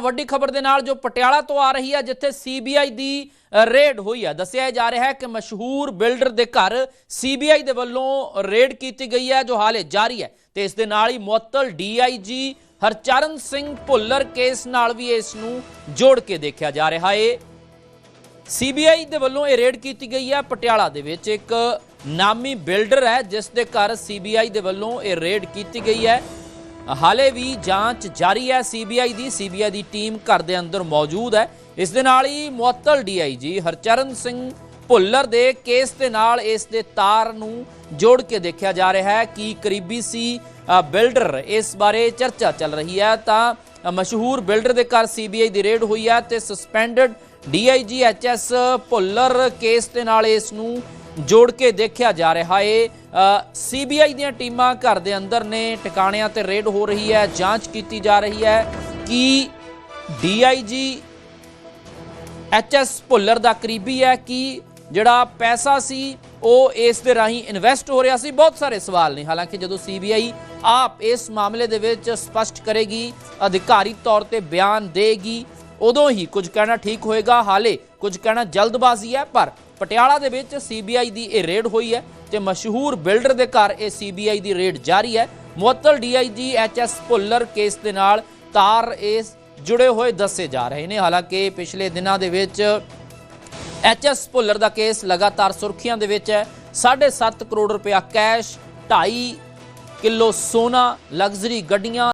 ਵੱਡੀ ਖਬਰ ਦੇ ਨਾਲ ਜੋ ਪਟਿਆਲਾ ਤੋਂ ਆ ਰਹੀ ਹੈ ਜਿੱਥੇ ਸੀਬੀਆਈ ਦੀ ਰੇਡ ਹੋਈ ਹੈ ਦੱਸਿਆ ਜਾ ਰਿਹਾ ਹੈ ਕਿ ਮਸ਼ਹੂਰ ਬਿਲਡਰ ਦੇ ਘਰ ਸੀਬੀਆਈ ਦੇ ਵੱਲੋਂ ਰੇਡ ਕੀਤੀ ਗਈ ਹੈ ਜੋ ਹਾਲੇ ਜਾਰੀ ਹੈ। ਤੇ ਇਸ ਦੇ ਨਾਲ ਹੀ ਮੁਅੱਤਲ ਡੀਆਈਜੀ ਹਰਚਰਨ ਸਿੰਘ ਭੁੱਲਰ ਕੇਸ ਨਾਲ ਵੀ ਇਸ ਨੂੰ ਜੋੜ ਕੇ ਦੇਖਿਆ ਜਾ ਰਿਹਾ ਹੈ ਸੀਬੀਆਈ ਦੇ ਵੱਲੋਂ ਇਹ ਰੇਡ ਕੀਤੀ ਗਈ ਹੈ ਪਟਿਆਲਾ ਦੇ ਵਿੱਚ ਇੱਕ ਨਾਮੀ ਬਿਲਡਰ ਹੈ, ਜਿਸ ਦੇ ਘਰ ਸੀਬੀਆਈ ਦੇ ਵੱਲੋਂ ਇਹ ਰੇਡ ਕੀਤੀ ਗਈ ਹੈ। ਹਾਲੇ ਵੀ ਜਾਂਚ ਜਾਰੀ ਹੈ। ਸੀਬੀਆਈ ਦੀ ਸੀਬੀਆਈ ਦੀ ਟੀਮ ਘਰ ਦੇ ਅੰਦਰ ਮੌਜੂਦ ਹੈ। ਇਸ ਦੇ ਨਾਲ ਹੀ ਮੁਅੱਤਲ ਡੀਆਈਜੀ ਹਰਚਰਨ ਸਿੰਘ ਭੁੱਲਰ ਦੇ ਕੇਸ ਦੇ ਨਾਲ ਇਸ ਦੇ ਤਾਰ ਨੂੰ ਜੋੜ ਕੇ ਦੇਖਿਆ ਜਾ ਰਿਹਾ ਹੈ ਕਿ ਕਰੀਬੀ ਸੀ ਬਿਲਡਰ ਇਸ ਬਾਰੇ ਚਰਚਾ ਚੱਲ ਰਹੀ ਹੈ। ਤਾਂ ਮਸ਼ਹੂਰ ਬਿਲਡਰ ਦੇ ਘਰ ਸੀਬੀਆਈ ਦੀ ਰੇਡ ਹੋਈ ਹੈ ਤੇ suspended DIG HS Bhullar case ਦੇ ਨਾਲ ਇਸ ਨੂੰ ਜੋੜ ਕੇ ਦੇਖਿਆ ਜਾ ਰਿਹਾ ਹੈ ਸੀਬੀਆਈ ਦੀਆਂ ਟੀਮਾਂ ਘਰ ਦੇ ਅੰਦਰ ਨੇ ਟਿਕਾਣਿਆਂ ਤੇ ਰੇਡ ਹੋ ਰਹੀ ਹੈ, ਜਾਂਚ ਕੀਤੀ ਜਾ ਰਹੀ ਹੈ ਕਿ ਡੀਆਈਜੀ ਐਚਐਸ ਭੁੱਲਰ ਦਾ ਕਰੀਬੀ ਹੈ ਕਿ ਜਿਹੜਾ ਪੈਸਾ ਸੀ, ਉਹ ਇਸ ਦੇ ਰਾਹੀਂ ਇਨਵੈਸਟ ਹੋ ਰਿਹਾ ਸੀ। ਬਹੁਤ ਸਾਰੇ ਸਵਾਲ ਨੇ। ਹਾਲਾਂਕਿ ਜਦੋਂ ਸੀਬੀਆਈ ਆਪ ਇਸ ਮਾਮਲੇ ਦੇ ਵਿੱਚ ਸਪਸ਼ਟ ਕਰੇਗੀ, ਅਧਿਕਾਰੀ ਤੌਰ ਤੇ ਬਿਆਨ ਦੇਗੀ, ਉਦੋਂ ਹੀ ਕੁਝ ਕਹਿਣਾ ਠੀਕ ਹੋਏਗਾ। ਹਾਲੇ ਕੁਝ ਕਹਿਣਾ ਜਲਦਬਾਜ਼ੀ ਹੈ, ਪਰ ਪਟਿਆਲਾ ਦੇ ਵਿੱਚ ਸੀਬੀਆਈ ਦੀ ਇਹ ਰੇਡ ਹੋਈ ਹੈ ਤੇ ਮਸ਼ਹੂਰ ਬਿਲਡਰ ਦੇ ਘਰ ਇਹ ਸੀਬੀਆਈ ਦੀ ਰੇਡ ਜਾਰੀ ਹੈ। ਮੁਅੱਤਲ ਡੀਆਈਜੀ ਐਚਐਸ ਭੁੱਲਰ ਕੇਸ ਦੇ ਨਾਲ ਤਾਰ ਇਸ ਜੁੜੇ ਹੋਏ ਦੱਸੇ ਜਾ ਰਹੇ ਨੇ। ਹਾਲਾਂਕਿ ਪਿਛਲੇ ਦਿਨਾਂ ਦੇ ਵਿੱਚ ਐਚਐਸ ਭੁੱਲਰ ਦਾ ਕੇਸ ਲਗਾਤਾਰ ਸੁਰਖੀਆਂ ਦੇ ਵਿੱਚ ਹੈ। 7.5 ਕਰੋੜ ਰੁਪਇਆ ਕੈਸ਼ 2.5 ਕਿਲੋ ਸੋਨਾ, ਲਗਜ਼ਰੀ ਗੱਡੀਆਂ